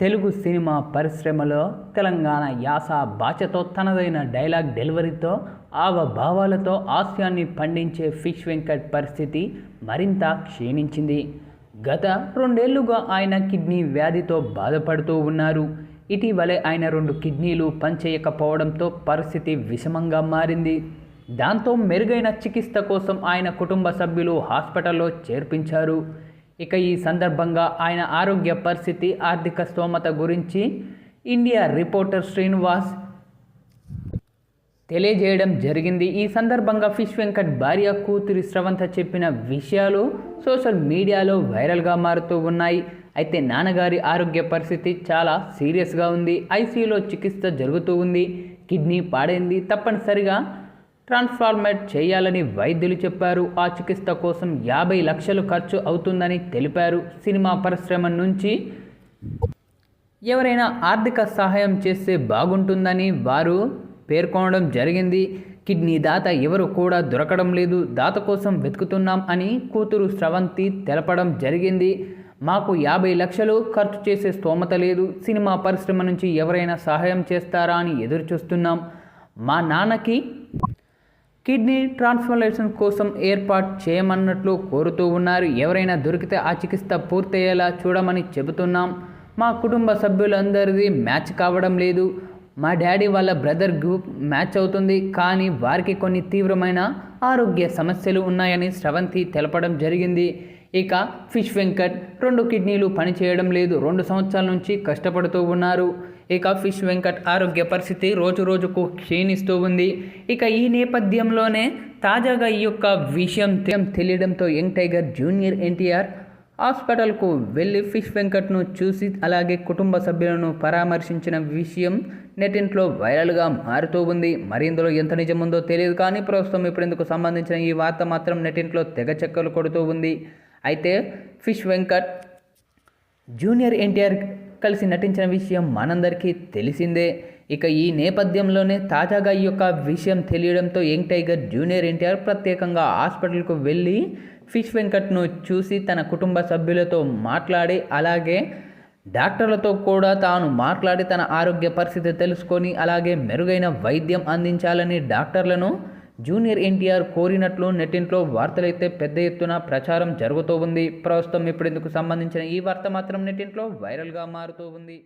Telugu cinema పరిశ్రమలో తెలంగాణ యాస భాషతో తనదైన డైలాగ్ డెలివరీతో ఆవభావాలతో హాస్యాన్ని పండించే ఫిష్ వెంకట్ పరిస్థితి మరింత క్షీణించింది. గత రెండేళ్ళుగా ఆయన కిడ్నీ వ్యాధితో బాధపడుతూ ఉన్నారు. ఇటీవలే ఆయన రెండు కిడ్నీలు పనిచేయకపోవడంతో పరిస్థితి విషమంగా మారింది. దాంతో మెరుగైన చికిత్స కోసం ఆయన కుటుంబ సభ్యులు హాస్పిటల్లో చేర్పించారు. ఇక ఈ సందర్భంగా ఆయన ఆరోగ్య పరిస్థితి ఆర్థిక స్తోమత గురించి ఇండియా రిపోర్టర్ శ్రీనివాస్ తెలియజేయడం జరిగింది. ఈ సందర్భంగా ఫిష్ వెంకట్ భార్య కూతురి స్రవంత చెప్పిన విషయాలు సోషల్ మీడియాలో వైరల్గా మారుతూ ఉన్నాయి. అయితే నాన్నగారి ఆరోగ్య పరిస్థితి చాలా సీరియస్గా ఉంది. ఐసీయూలో చికిత్స జరుగుతూ ఉంది. కిడ్నీ పాడైంది. తప్పనిసరిగా ట్రాన్స్ఫార్మేట్ చేయాలని వైద్యులు చెప్పారు. ఆ చికిత్స కోసం యాభై లక్షలు ఖర్చు అవుతుందని తెలిపారు. సినిమా పరిశ్రమ నుంచి ఎవరైనా ఆర్థిక సహాయం చేస్తే బాగుంటుందని వారు పేర్కొనడం జరిగింది. కిడ్నీ దాత ఎవరు కూడా దొరకడం లేదు. దాత కోసం వెతుకుతున్నాం అని కూతురు స్రవంతి తెలపడం జరిగింది. మాకు యాభై లక్షలు ఖర్చు చేసే స్తోమత లేదు. సినిమా పరిశ్రమ నుంచి ఎవరైనా సహాయం చేస్తారా అని ఎదురు చూస్తున్నాం మా నాన్నకి కిడ్నీ ట్రాన్స్ప్లాంటేషన్ కోసం ఏర్పాటు చేయమన్నట్లు కోరుతూ ఉన్నారు. ఎవరైనా దొరికితే ఆ చికిత్స పూర్తయ్యేలా చూడమని చెబుతున్నాం. మా కుటుంబ సభ్యులందరిది మ్యాచ్ కావడం లేదు. మా డాడీ వాళ్ళ బ్రదర్ గ్రూప్ మ్యాచ్ అవుతుంది. కానీ వారికి కొన్ని తీవ్రమైన ఆరోగ్య సమస్యలు ఉన్నాయని స్రవంతి తెలపడం జరిగింది. ఇక ఫిష్ వెంకట్ రెండు కిడ్నీలు పనిచేయడం లేదు. రెండు సంవత్సరాల నుంచి కష్టపడుతూ ఉన్నారు. ఇక ఫిష్ వెంకట్ ఆరోగ్య పరిస్థితి రోజు రోజుకు క్షీణిస్తూ ఉంది. ఇక ఈ నేపథ్యంలోనే తాజాగా ఈ యొక్క విషయం తెలియడంతో యంగ్ టైగర్ జూనియర్ ఎన్టీఆర్ హాస్పిటల్కు వెళ్ళి ఫిష్ వెంకట్ను చూసి అలాగే కుటుంబ సభ్యులను పరామర్శించిన విషయం నెటింట్లో వైరల్గా మారుతూ ఉంది. మరి ఇందులో ఎంత నిజముందో తెలియదు కానీ ప్రస్తుతం ఇప్పుడు సంబంధించిన ఈ వార్త మాత్రం నెటింట్లో తెగ చెక్కలు కొడుతూ ఉంది. అయితే ఫిష్ వెంకట్ జూనియర్ ఎన్టీఆర్ కలిసి నటించిన విషయం మనందరికీ తెలిసిందే. ఇక ఈ నేపథ్యంలోనే తాజాగా ఈ యొక్క విషయం తెలియడంతో యంగ్ టైగర్ జూనియర్ ఎన్టీఆర్ ప్రత్యేకంగా హాస్పిటల్కు వెళ్ళి ఫిష్ వెంకట్ను చూసి తన కుటుంబ సభ్యులతో మాట్లాడి అలాగే డాక్టర్లతో కూడా తాను మాట్లాడి తన ఆరోగ్య పరిస్థితి తెలుసుకొని అలాగే మెరుగైన వైద్యం అందించాలని డాక్టర్లను జూనియర్ ఎన్టీఆర్ కోరినట్లు నెట్టింట్లో వార్తలైతే పెద్ద ఎత్తున ప్రచారం జరుగుతూ ఉంది. ప్రస్తుతం ఇప్పుడెందుకు సంబంధించిన ఈ వార్త మాత్రం నెట్టింట్లో వైరల్గా మారుతూ ఉంది.